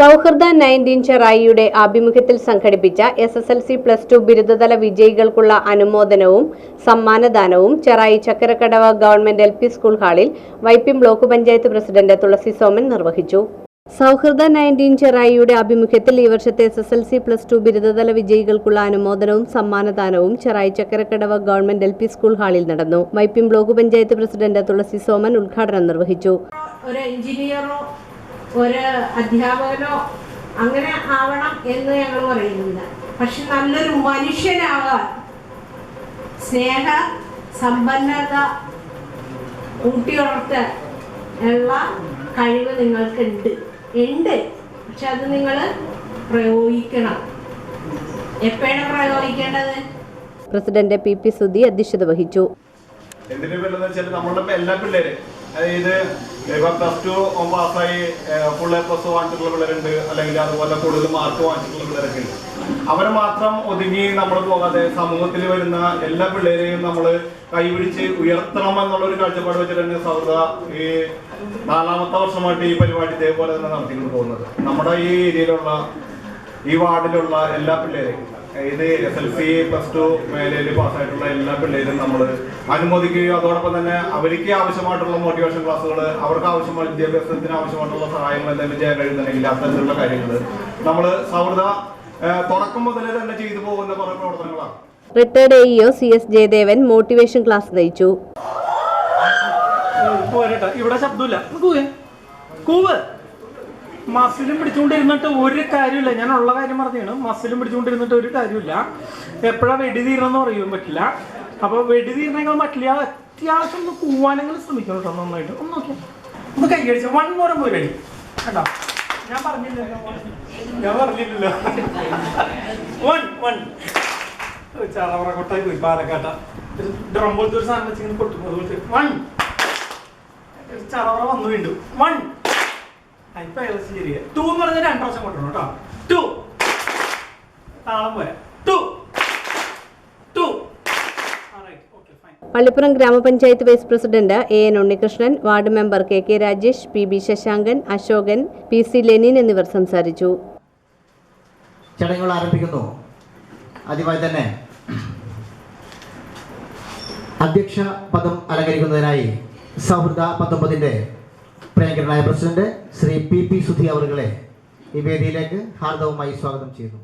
സൗഹൃദ നയന്റീൻ ചെറായിയുടെ ആഭിമുഖ്യത്തിൽ സംഘടിപ്പിച്ച S S L C plus two ബിരുദതല വിജയികൾക്കുള്ള അനുമോദനവും സമ്മാനദാനവും Cherai Chakkarakadavu government L P school ഹാളിൽ വൈപ്പിം ബ്ലോക്ക് പഞ്ചായത്ത് പ്രസിഡന്റ് തുളസി സോമൻ നിർവഹിച്ചു. സൗഹൃദ നയന്റീൻ ചെറായിയുടെ ആഭിമുഖ്യത്തിൽ ഈ വർഷത്തെ S S L C plus two ബിരുദതല വിജയികൾക്കുള്ള അനുമോദനവും സമ്മാനദാനവും Cherai Chakkarakadavu government L P school ഹാളിൽ നടന്നു. വൈപ്പിം ബ്ലോക്ക് പഞ്ചായത്ത് പ്രസിഡന്റ് തുളസി സോമൻ ഉദ്ഘാടനം നിർവഹിച്ചു. ഒരു എഞ്ചിനീയറോ ഒരു അധ്യാപകനോ അങ്ങനെ ആവണം എന്ന് ഞങ്ങൾ പറയുന്നില്ല. പക്ഷെ നല്ലൊരു മനുഷ്യനാകാൻ സ്നേഹ സമ്പന്നത ഊട്ടിയുണർത്താൻ ഉള്ള കഴിവ് നിങ്ങൾക്ക് ഉണ്ട്. ഉണ്ട് പക്ഷെ അത് നിങ്ങൾ പ്രയോഗിക്കണം. എപ്പോഴാണ് പ്രയോഗിക്കേണ്ടത്? പ്രസിഡന്റ് പി പി സുധി അധ്യക്ഷത വഹിച്ചു. എന്തിനു വെച്ചാൽ നമ്മളുടെ എല്ലാ പിള്ളേര് അതായത് ഇപ്പൊ പ്ലസ് ടു പാസ്സായി ഫുൾ എ പ്ലസ് വാങ്ങിച്ചിട്ടുള്ള പിള്ളേരുണ്ട്. അല്ലെങ്കിൽ അതുപോലെ കൂടുതൽ മാർക്ക് വാങ്ങിച്ചിട്ടുള്ള പിള്ളേരൊക്കെ ഉണ്ട്. അവരെ മാത്രം ഒതുങ്ങി നമ്മൾ പോകാതെ സമൂഹത്തിൽ വരുന്ന എല്ലാ പിള്ളേരെയും നമ്മൾ കൈപിടിച്ച് ഉയർത്തണം എന്നുള്ള ഒരു കാഴ്ചപ്പാട് വെച്ചിട്ട് തന്നെ സൗഹൃദ ഈ നാലാമത്തെ വർഷമായിട്ട് ഈ പരിപാടി ഇതേപോലെ തന്നെ നടത്തിക്കൊണ്ട് പോകുന്നത്. നമ്മുടെ ഈ ഏരിയയിലുള്ള ഈ വാർഡിലുള്ള എല്ലാ പിള്ളേരെയും. ഇത് S L C plus two മേഖലയിൽ പാസ്സായിട്ടുള്ള എല്ലാ പിള്ളേരും നമ്മൾ അനുമോദിക്കുകയും അതോടൊപ്പം തന്നെ അവർക്ക് ആവശ്യമായിട്ടുള്ള മോട്ടിവേഷൻ ക്ലാസ്സുകൾ അവർക്ക് ആവശ്യമായ വിദ്യാഭ്യാസത്തിന് ആവശ്യമായിട്ടുള്ള സഹായങ്ങൾ എന്തെങ്കിലും ചെയ്യാൻ കഴിയുന്നുണ്ടെങ്കിൽ അത്തരത്തിലുള്ള കാര്യങ്ങൾ നമ്മൾ സൗഹൃദ തുടക്കം മുതലേ തന്നെ ചെയ്തു പോകുന്ന കുറെ പ്രവർത്തനങ്ങളാണ്. Retired A E O C S Jayadevan motivation class നയിച്ചു. പോരട്ടെ. ഇവിടെ ശബ്ദമില്ല. കൂവ്. മസിലും പിടിച്ചുകൊണ്ടിരുന്നിട്ട് ഒരു കാര്യമില്ല. ഞാൻ ഉള്ള കാര്യം പറഞ്ഞാണ് മസിലും പിടിച്ചുകൊണ്ടിരുന്നിട്ട് ഒരു കാര്യമില്ല. എപ്പോഴാണ് വെടി തീരണമെന്ന് പറയാൻ പറ്റില്ല. അപ്പൊ വെടി തീരണേക്കാൾ പറ്റില്ല അത്യാവശ്യം ഒന്ന് കൂവാനെങ്കിലും ശ്രമിക്കണം കേട്ടോ നന്നായിട്ട്. ഒന്ന് നോക്കിയാ. ഒന്ന് കൈ അടിച്ച. വൺ മോരം പോയി കഴി കേട്ടോ ഞാൻ പറഞ്ഞില്ലല്ലോ. ഞാൻ പറഞ്ഞില്ലല്ലോ. One one. ചാറവറ കൊട്ടായി പോയി പാലക്കാട്ട. ഡ്രം പോലത്തെ ഒരു സാധനം വെച്ചിങ്ങനെ പൊട്ടും. അതുപോലത്തെ. വൺ. ചറവറ വന്നു വീണ്ടും. വൺ. ഇപ്പൊ ശരിയാ ടു എന്ന് പറഞ്ഞാൽ രണ്ട് പ്രാവശ്യം കൊണ്ടുവരണം കേട്ടോ. ടു താളം പോരാ. Two two okay fine Pallippuram ഗ്രാമപഞ്ചായത്ത് vice president A N Unnikrishnan ward member K K Rajesh P B Sasankan Ashokan P C Lenin എന്നിവർ സംസാരിച്ചു. ചടങ്ങുകൾ ആരംഭിക്കുന്നു. ആദ്യമായി തന്നെ അധ്യക്ഷ പദം അലങ്കരിക്കുന്നതിനായി സൗഹൃദ പത്തൊമ്പതിന്റെ പ്രിയങ്കരനായ president Shri P P Sudhi അവറുകളെ ഈ വേദിയിലേക്ക് ഹാർദവുമായി സ്വാഗതം ചെയ്യുന്നു.